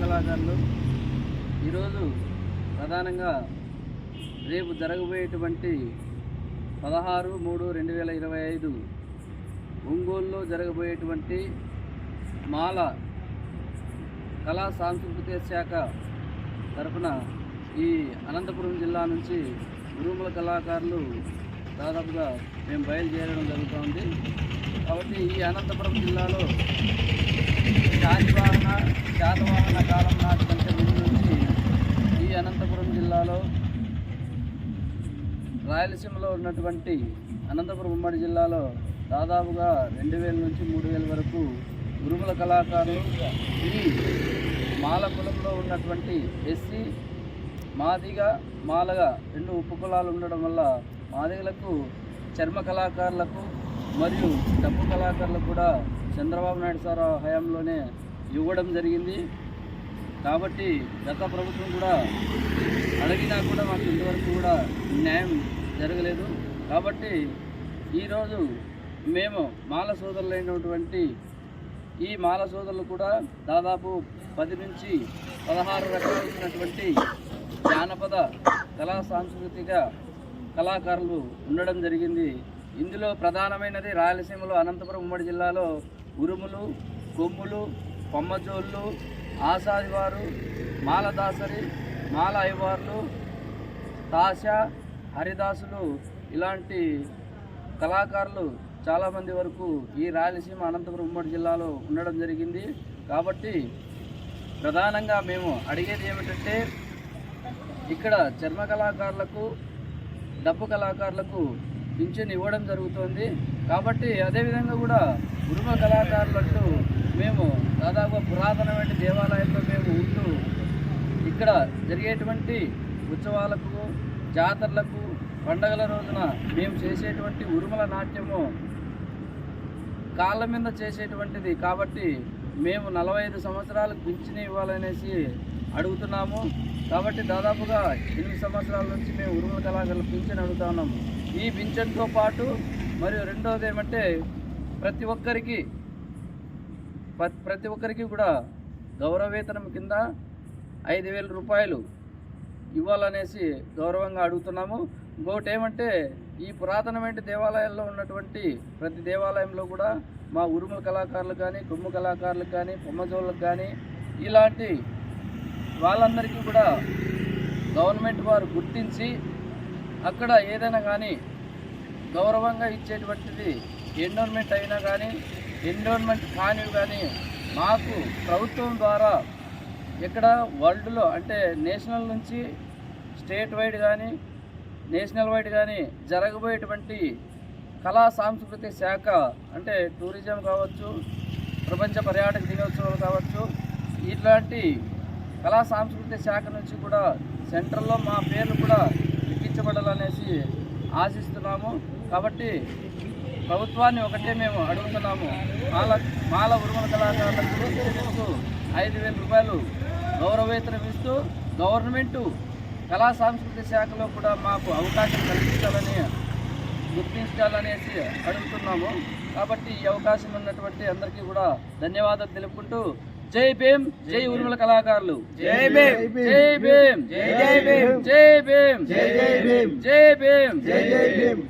కళాకారులు. ఈరోజు ప్రధానంగా రేపు జరగబోయేటువంటి పదహారు మూడు రెండు వేల ఇరవై ఐదు ఒంగోలులో జరగబోయేటువంటి మాల కళా సాంస్కృతిక శాఖ తరపున ఈ అనంతపురం జిల్లా నుంచి ఉరుముల కళాకారులు దాదాపుగా మేము బయలుదేరడం జరుగుతోంది. కాబట్టి ఈ అనంతపురం జిల్లాలో శాతవాహన శాతవాహన కాలం నాటి కంటే ముందు నుంచి ఈ అనంతపురం జిల్లాలో రాయలసీమలో ఉన్నటువంటి అనంతపురం ఉమ్మడి జిల్లాలో దాదాపుగా రెండు వేల నుంచి మూడు వేల వరకు గురుముల కళాకారులు ఈ మాల కులంలో ఉన్నటువంటి ఎస్సీ మాదిగ మాలగా రెండు ఉప కులాలు ఉండడం వల్ల మాదిగలకు చర్మ కళాకారులకు మరియు డబ్బు కళాకారులకు కూడా చంద్రబాబు నాయుడు సార్ హయాంలోనే ఇవ్వడం జరిగింది. కాబట్టి గత ప్రభుత్వం కూడా అడిగినా కూడా మాకు ఇంతవరకు కూడా న్యాయం జరగలేదు. కాబట్టి ఈరోజు మేము మాల సోదరులైనటువంటి ఈ మాల సోదరులు కూడా దాదాపు పది నుంచి పదహారు రకాలైనటువంటి జానపద కళా సాంస్కృతిక కళాకారులు ఉండడం జరిగింది. ఇందులో ప్రధానమైనది రాయలసీమలో అనంతపురం ఉమ్మడి జిల్లాలో ఉరుములు కొమ్ములు కొమ్మజోళ్ళు ఆసాదివారు మాలదాసరి మాల అయ్యవార్లు తాష హరిదాసులు ఇలాంటి కళాకారులు చాలామంది వరకు ఈ రాయలసీమ అనంతపురం ఉమ్మడి జిల్లాలో ఉండడం జరిగింది. కాబట్టి ప్రధానంగా మేము అడిగేది ఏమిటంటే ఇక్కడ చర్మ కళాకారులకు డబ్బు కళాకారులకు పింఛన్ ఇవ్వడం జరుగుతుంది. కాబట్టి అదేవిధంగా కూడా ఉరుమ కళాకారులట్టు మేము దాదాపు పురాతనమైన దేవాలయంలో మేము ఉంటూ ఇక్కడ జరిగేటువంటి ఉత్సవాలకు జాతరలకు పండగల రోజున మేము చేసేటువంటి ఉరుమల నాట్యము కాళ్ళ మీద చేసేటువంటిది. కాబట్టి మేము నలభై ఐదు సంవత్సరాలకు పింఛన్ ఇవ్వాలనేసి అడుగుతున్నాము. కాబట్టి దాదాపుగా ఎనిమిది సంవత్సరాల నుంచి మేము ఉరుమల కళాకారులు పింఛన్ అడుగుతా ఉన్నాము. ఈ పింఛన్తో పాటు మరియు రెండవది ఏమంటే ప్రతి ఒక్కరికి ప్రతి ఒక్కరికి కూడా గౌరవేతనం కింద ఐదు వేల రూపాయలు ఇవ్వాలనేసి గౌరవంగా అడుగుతున్నాము. ఇంకొకటి ఏమంటే ఈ పురాతనమైన దేవాలయాల్లో ఉన్నటువంటి ప్రతి దేవాలయంలో కూడా మా ఉరుముల కళాకారులు కానీ కొమ్ము కళాకారులకు కానీ పొమ్మజోళ్ళకు కానీ ఇలాంటి వాళ్ళందరికీ కూడా గవర్నమెంట్ వారు గుర్తించి అక్కడ ఏదైనా కానీ గౌరవంగా ఇచ్చేటువంటిది ఎండోన్మెంట్ అయినా కానీ ఎండోన్మెంట్ కానివి కానీ మాకు ప్రభుత్వం ద్వారా ఇక్కడ వరల్డ్లో అంటే నేషనల్ నుంచి స్టేట్ వైడ్ కానీ నేషనల్ వైడ్ కానీ జరగబోయేటువంటి కళా సాంస్కృతిక శాఖ అంటే టూరిజం కావచ్చు ప్రపంచ పర్యాటక దినోత్సవాలు కావచ్చు ఇట్లాంటి కళా సాంస్కృతిక శాఖ నుంచి కూడా సెంట్రల్లో మా పేర్లు కూడా లిఖించబడాలనేసి ఆశిస్తున్నాము. కాబట్టి ప్రభుత్వాన్ని ఒకటే మేము అడుగుతున్నాము. మాల మాల ఉరుమల కళాకారులకు ఐదు వేల రూపాయలు గౌరవేతనం ఇస్తూ గవర్నమెంటు కళా సాంస్కృతిక శాఖలో కూడా మాకు అవకాశం కల్పించాలని గుర్తించాలనేసి అడుగుతున్నాము. కాబట్టి ఈ అవకాశం ఉన్నటువంటి అందరికీ కూడా ధన్యవాదాలు తెలుపుకుంటూ జై భీమ్ జై ఉరుమల కళాకారులు జై భీమ్. జై భీమ్ జై జై భీమ్. జై భీమ్ జై భీమ్. జై భీమ్ జై జై భీమ్